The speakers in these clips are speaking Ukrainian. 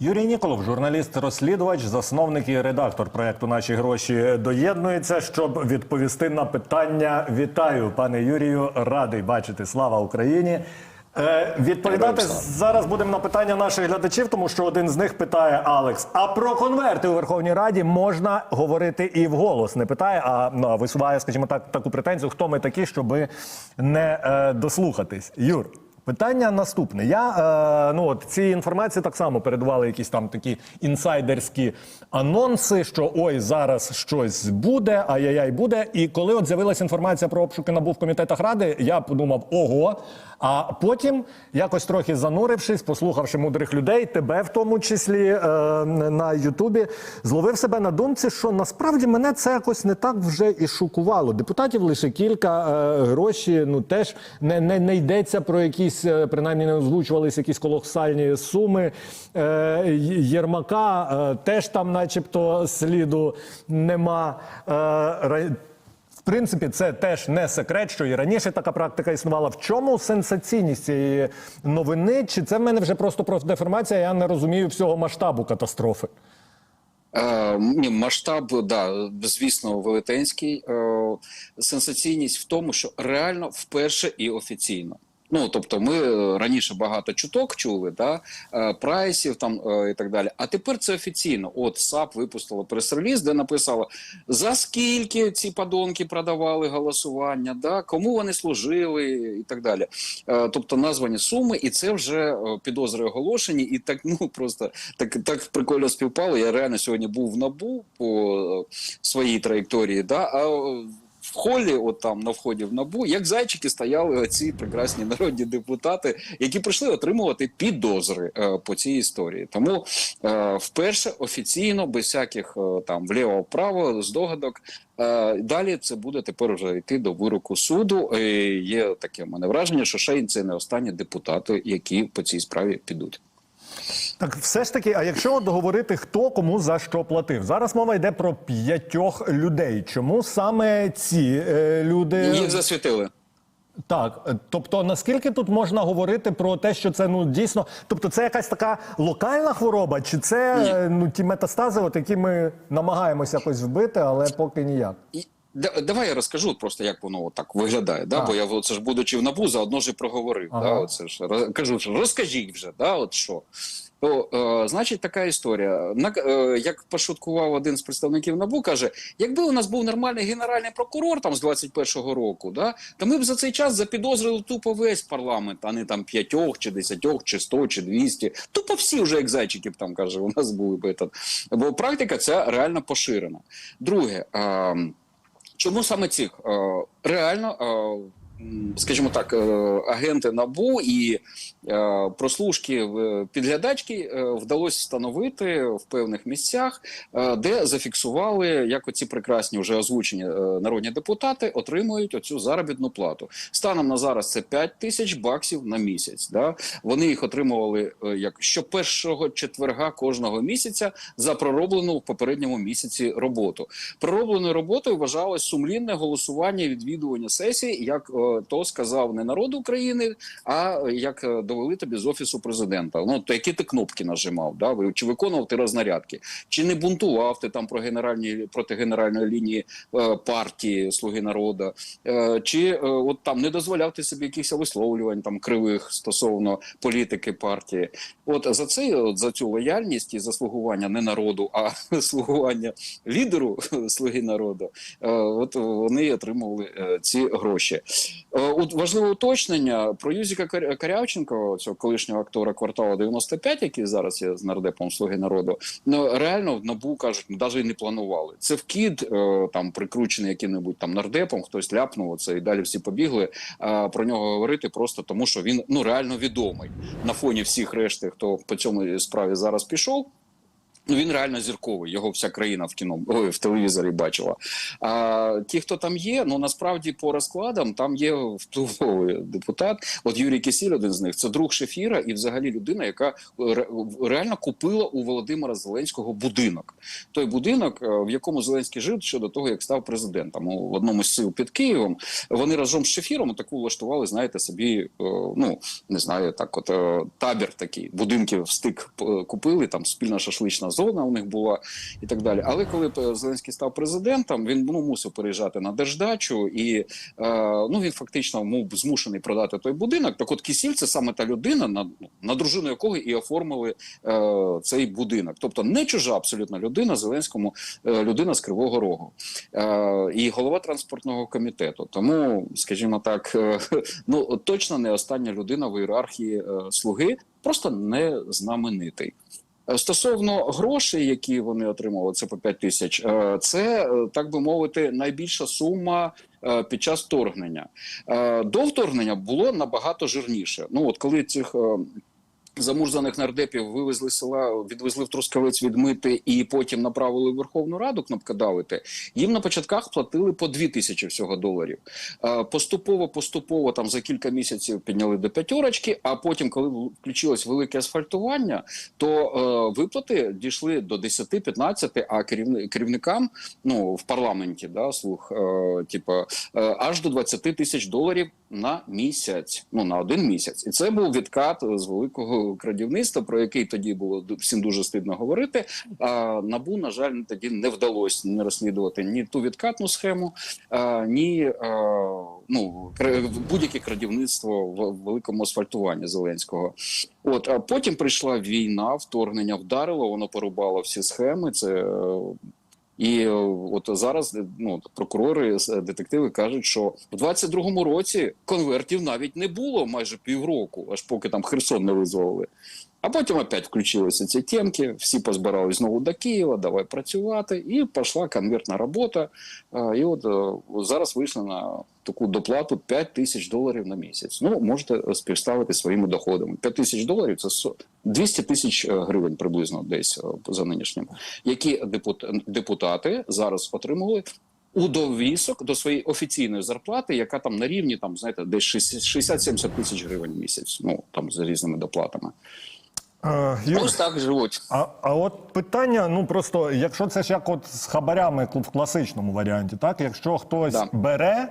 Юрій Ніколов, журналіст-розслідувач, засновник і редактор проекту Наші гроші доєднується, щоб відповісти на питання. Вітаю, пане Юрію, радий бачити. Слава Україні. Е, відповідати зараз будемо на питання наших глядачів, тому що один з них питає Алекс: а про конверти у Верховній Раді можна говорити і вголос? Не питає, а ну, висуває, скажімо так, таку претензію, хто ми такі, щоб не е, дослухатись. Юр. Питання наступне. Я е, ну от ці інформації так само передавали якісь там такі інсайдерські анонси, що ой, зараз щось буде, ай-яй-яй буде. І коли от з'явилася інформація про обшуки набув в комітетах ради, я подумав, ого. А потім, якось трохи занурившись, послухавши мудрих людей, тебе в тому числі е, на Ютубі, зловив себе на думці, що насправді мене це якось не так вже і шокувало. Депутатів лише кілька е, гроші. Ну теж не, не, не йдеться про якісь, е, принаймні не озвучувалися якісь колосальні суми. Е, Єрмака е, теж там, начебто, сліду нема. В принципі, це теж не секрет, що і раніше така практика існувала. В чому сенсаційність цієї новини? Чи це в мене вже просто профдеформація? Я не розумію всього масштабу катастрофи. Е, масштаб, да, звісно, велетенський. Е, сенсаційність в тому, що реально вперше і офіційно. Ну, тобто, ми е, раніше багато чуток чули, да, е, прайсів там е, і так далі. А тепер це офіційно. От САП випустило прес-реліз, де написало, за скільки ці подонки продавали голосування, да, кому вони служили і так далі. Тобто названі суми, і це вже підозри оголошені, і так ну просто так, так прикольно співпало. Я реально сьогодні був в набу по своїй траєкторії. Да, а холі, от там на вході в набу, як зайчики стояли оці прекрасні народні депутати, які прийшли отримувати підозри е, по цій історії. Тому е, вперше офіційно, без всяких е, там вліво-вправо, здогадок. Е, далі це буде тепер вже йти до вироку суду. Е, є таке в мене враження, що ще й це не останні депутати, які по цій справі підуть. Так, все ж таки, а якщо от говорити, хто кому за що платив? Зараз мова йде про п'ятьох людей. Чому саме ці е, люди Їх засвітили. Так, е, тобто наскільки тут можна говорити про те, що це ну дійсно, тобто це якась така локальна хвороба, чи це Ні. е, ну ті метастази, от які ми намагаємося якось вбити, але поки ніяк. Давай я розкажу просто, як воно так виглядає. Да? Бо я це ж будучи в набу, заодно ж і проговорив. Ага. Да? Оце ж кажу, що розкажіть вже, да? от що. То, е, значить, така історія. На, е, як пошуткував один з представників НАБУ, каже: якби у нас був нормальний генеральний прокурор там з 21-го року, да, то ми б за цей час запідозрили тупо весь парламент, а не там п'ятьох, чи десятьох, чи сто, чи двісті. Тупо всі вже як зайчики там каже, у нас були б этот. Бо практика ця реально поширена. Друге. Е, Чому саме цих? Е, Реально, е, скажімо так, е, агенти НАБУ і е, прослушки в- підглядачки е, вдалося встановити в певних місцях, е, де зафіксували, як оці прекрасні вже озвучені е, народні депутати отримують оцю заробітну плату. Станом на зараз це 5 тисяч баксів на місяць. Да? Вони їх отримували е, як щопершого четверга кожного місяця за пророблену в попередньому місяці роботу. Проробленою роботою вважалось сумлінне голосування і відвідування сесії, як е, то сказав не народ України, а як е, довели тобі з офісу президента. Ну то які ти кнопки нажимав, да? Чи виконував ти рознарядки, чи не бунтував ти там про генеральні проти генеральної лінії е, партії Слуги народу, е, чи от там не дозволяв ти собі якихось висловлювань там кривих стосовно політики партії. От за це от за цю лояльність і заслугування не народу, а слугування лідеру слуги народу. От вони отримували ці гроші. Е, важливе уточнення про Юзіка Кар- Карявченко, цього колишнього актора кварталу 95, який зараз є з нардепом слуги народу. Ну реально в набу кажуть, навіть не планували. Це вкид е, там прикручений яким-небудь там нардепом, хтось ляпнув це і далі всі побігли. А про нього говорити просто тому, що він ну реально відомий на фоні всіх решти, хто по цьому справі зараз пішов. Ну, він реально зірковий, його вся країна в кіно ой, в телевізорі бачила. А ті, хто там є, ну насправді по розкладам там є впливовий депутат. От Юрій Кисіль, один з них, це друг Шефіра, і взагалі людина, яка реально купила у Володимира Зеленського будинок. Той будинок, е, в якому Зеленський жив щодо того, як став президентом. У- одному з сил під Києвом вони разом з Шефіром таку влаштували, знаєте, собі, е, ну не знаю, так, от е, табір такий, будинки в е, купили, там спільна шашлична зона у них була і так далі. Але коли Зеленський став президентом, він ну, мусив переїжджати на держдачу, і е, ну він фактично був змушений продати той будинок. Так, от Кісіль це саме та людина, на, на дружину якого і оформили е, цей будинок. Тобто не чужа абсолютно людина Зеленському, е, людина з Кривого Рогу е, і голова транспортного комітету. Тому, скажімо так, е, ну точно не остання людина в ієрархії е, слуги, просто не знаменитий. Е, Стосовно грошей, які вони отримали, це по 5 тисяч. е, Це е, так би мовити найбільша сума під час вторгнення. До вторгнення було набагато жирніше. Ну от коли цих. Замурзаних нардепів вивезли села, відвезли в Трускавець відмити і потім направили в Верховну Раду кнопкодавити. Їм на початках платили по дві тисячі всього доларів. Е, Поступово, поступово там за кілька місяців підняли до п'ятерочки. А потім, коли включилось велике асфальтування, то е, виплати дійшли до 10-15, а керівни, керівникам ну в парламенті да слух, е, типу, е, аж до 20 тисяч доларів на місяць. Ну на один місяць, і це був відкат з великого крадівництва, про який тоді було всім дуже стидно говорити. А набу, на жаль, тоді не вдалося не розслідувати ні ту відкатну схему, а, ні а, ну будь-яке крадівництво в великому асфальтуванні Зеленського. От а потім прийшла війна, вторгнення вдарило, воно порубало всі схеми. Це і е, от зараз е, ну прокурори, е, детективи кажуть, що в 22-му році конвертів навіть не було майже півроку, аж поки там Херсон не визволили. А потім опять включилися ці темки, всі позбирались знову до Києва, давай працювати, і пішла конвертна робота. Е, І от е, зараз вийшли на таку доплату 5 тисяч доларів на місяць. Ну, можете співставити своїми доходами. 5 тисяч доларів це со- 200 тисяч е, гривень приблизно десь за нинішнім, які депут- депутати зараз отримали у довісок до своєї офіційної зарплати, яка там на рівні там знаєте, десь 60-70 тисяч гривень в місяць. Ну там з різними доплатами. Юр, Ось так живуть. А, а от питання: ну просто якщо це ж як от з хабарями в класичному варіанті, так якщо хтось Да. бере.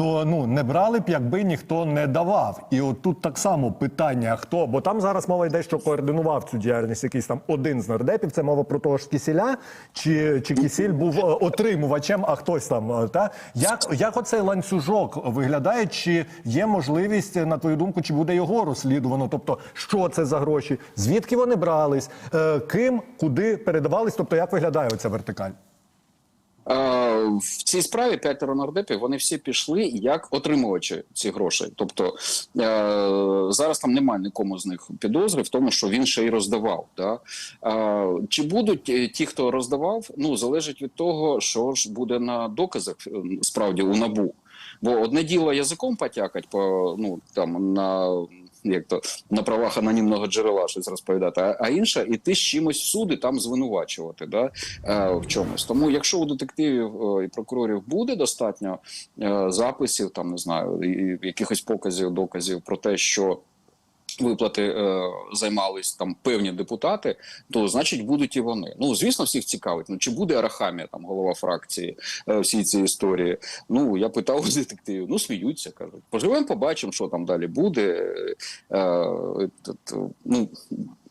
То ну не брали б, якби ніхто не давав. І от тут так само питання: хто, бо там зараз мова йде, що координував цю діяльність якийсь там один з нардепів. Це мова про того ж Кісіля, чи, чи Кісіль був е, отримувачем, а хтось там. е, Та як, як оцей ланцюжок виглядає? Чи є можливість, на твою думку, чи буде його розслідувано? Тобто, що це за гроші, звідки вони брались, е, ким, куди передавались? Тобто, як виглядає оця вертикаль? Е, В цій справі п'ятеро нардепів вони всі пішли як отримувачі цих грошей. Тобто е, зараз там немає нікому з них підозри в тому, що він ще й роздавав. Да? Е, Чи будуть ті, хто роздавав, ну залежить від того, що ж буде на доказах справді у набу. Бо одне діло язиком потякать по ну там на як то на правах анонімного джерела щось розповідати, а, а і іти з чимось в суд і там звинувачувати да, е, в чомусь. Тому, якщо у детективів е, і прокурорів буде достатньо е, записів, там не знаю, і якихось показів, доказів про те, що виплати е, займались там певні депутати, то значить будуть і вони. Ну звісно, всіх цікавить. Ну чи буде Арахамія, там голова фракції е, всій цій історії? Ну я питав у детективів. Ну сміються, кажуть. Поживемо, побачимо, що там далі буде. Е, е, е, ну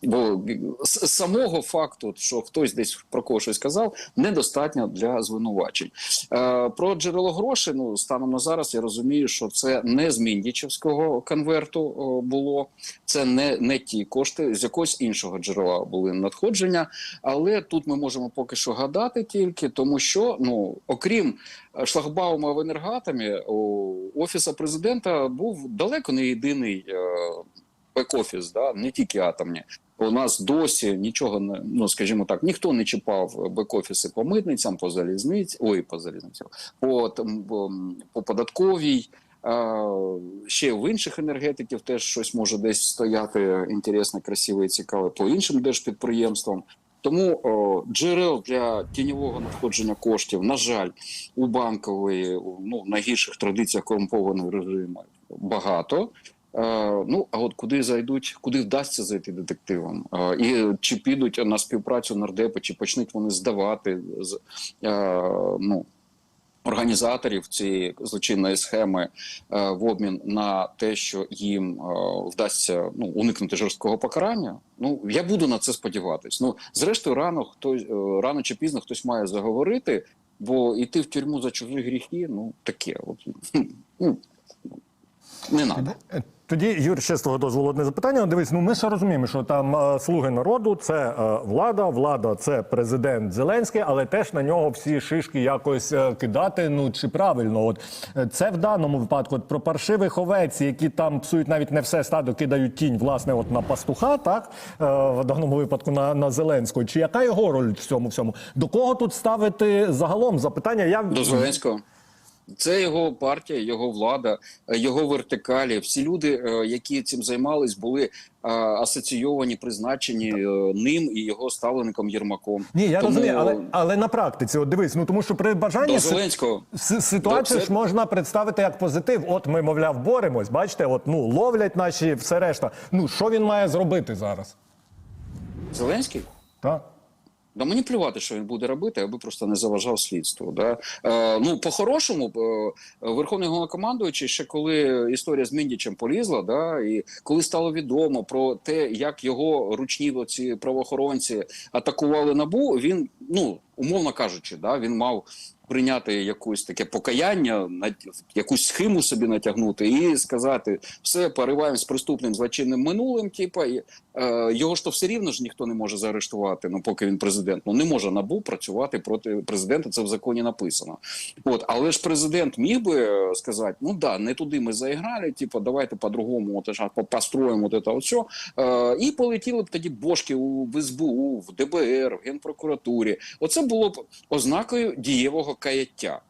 Бо самого факту, що хтось десь про когось щось сказав, недостатньо для звинувачень. Е, про джерело грошей. Ну станом на зараз я розумію, що це не з Міндічевського конверту о, було, це не, не ті кошти, з якогось іншого джерела були надходження. Але тут ми можемо поки що гадати тільки, тому що ну окрім е, шлагбаума в енергатомі, у офіса президента був далеко не єдиний. е, Бек-офіс, да, не тільки атомні. У нас досі нічого не ну, скажімо так, ніхто не чіпав бек-офіси по митницям, по залізниці, ой, по залізницям, по, по, по податковій. Ще в інших енергетиків теж щось може десь стояти інтересне, красиве і цікаве по іншим держпідприємствам. Тому о, джерел для тіньового надходження коштів, на жаль, у банкової ну, найгірших традиціях корумпованого режиму багато. Е, ну а от куди зайдуть, куди вдасться зайти детективам, е, і чи підуть на співпрацю нардепи, чи почнуть вони здавати е, ну організаторів цієї злочинної схеми в обмін на те, що їм вдасться ну уникнути жорсткого покарання. Ну я буду на це сподіватись. Ну зрештою, рано хтось рано чи пізно хтось має заговорити, бо йти в тюрму за чужі гріхи, ну таке, от ну, не надо. Тоді, Юр, ще з твого дозволу одне запитання. Дивись, ну ми ж розуміємо, що там е, слуги народу це е, влада, влада це президент Зеленський, але теж на нього всі шишки якось е, кидати. Ну чи правильно? От е, це в даному випадку от, про паршивих овець, які там псують навіть не все стадо, кидають тінь, власне, от на пастуха, так е, в даному випадку на, на Зеленського. Чи яка його роль в цьому всьому? До кого тут ставити загалом запитання? Я До Зеленського. Це його партія, його влада, е, його вертикалі. Всі люди, е, які цим займались, були е, асоційовані, призначені ним і його ставленником Єрмаком. Ні, я Тому розумію, але, але на практиці, от дивись, ну тому що при бажанні до Зеленського С- Ситуацію Це- ж можна представити як позитив. От ми, мовляв, боремось. Бачите, от ну ловлять наші все решта. Ну що він має зробити зараз? Зеленський. Так? Да мені плювати, що він буде робити, аби просто не заважав слідству. Да? Е, ну, по-хорошому, е, Верховний головнокомандуючий, ще коли історія з Міндічем полізла, да, і коли стало відомо про те, як його ручні ці правоохоронці атакували набу, він, ну, умовно кажучи, да, він мав прийняти якусь таке покаяння, якусь схему собі натягнути і сказати: все, пориваємо з приступним злочинним минулим. Типа і, е, його ж то все рівно ж ніхто не може заарештувати. Ну поки він президент. Ну не може набу працювати проти президента. Це в законі написано. От, але ж президент міг би е, сказати: ну да, не туди ми заіграли. Типу, давайте по-другому, построїмо це все. Е, і полетіли б тоді бошки у в СБУ, в ДБР, в Генпрокуратурі. Оце було б ознакою дієвого каяття.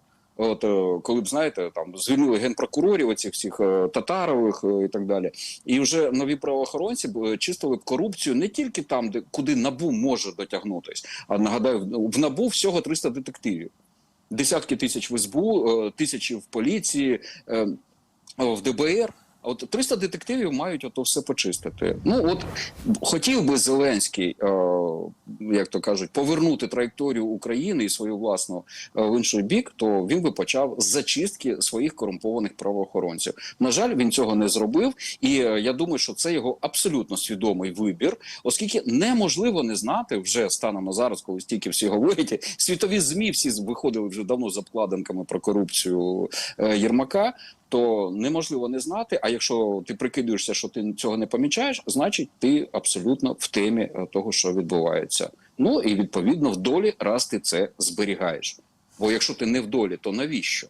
От е, коли б знаєте, там звільнили генпрокурорів, оцих всіх е, татарових е, і так далі, і вже нові правоохоронці чистили б корупцію не тільки там, де куди набу може дотягнутись, а нагадаю, в- набу всього 300 детективів, десятки тисяч в СБУ, тисячі в поліції, в ДБР. От 300 детективів мають ото все почистити. Ну от хотів би Зеленський, е, як то кажуть, повернути траєкторію України і свою власну е, в інший бік, то він би почав з зачистки своїх корумпованих правоохоронців. На жаль, він цього не зробив, і е, я думаю, що це його абсолютно свідомий вибір, оскільки неможливо не знати вже станом на зараз, коли стільки всі говорять, світові змі всі виходили вже давно з обкладинками про корупцію е, Єрмака. То неможливо не знати. А якщо ти прикидуєшся, що ти цього не помічаєш, значить ти абсолютно в темі е, того, що відбувається. Ну і відповідно в долі, раз ти це зберігаєш. Бо якщо ти не в долі, то навіщо?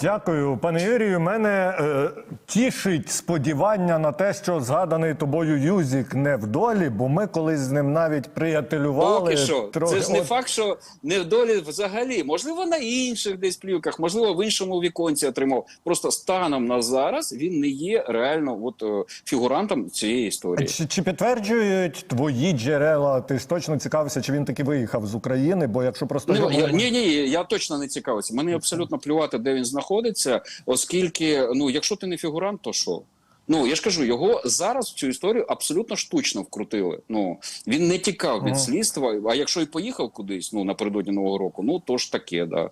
Дякую, пане Юрію. Мене е, тішить сподівання на те, що згаданий тобою Юзік не в долі, бо ми колись з ним навіть приятелювали. Поки що трохи. це ж не От- факт, що не в долі взагалі. Можливо, на інших десь плівках, можливо, в іншому віконці отримав. Просто станом на зараз він не є реально от е, фігурантом цієї історії. Чи, чи підтверджують твої джерела? Ти ж точно цікавився, чи він таки виїхав з України? Бо якщо просто Ну, я, ні, ні, я точно не цікавився. Мені абсолютно плювати, де він знаходиться, оскільки, ну, якщо ти не фігурант, то що? Ну я ж кажу, його зараз в цю історію абсолютно штучно вкрутили. Ну він не тікав від Ага. слідства. А якщо і поїхав кудись, ну напередодні нового року, ну то ж таке, да.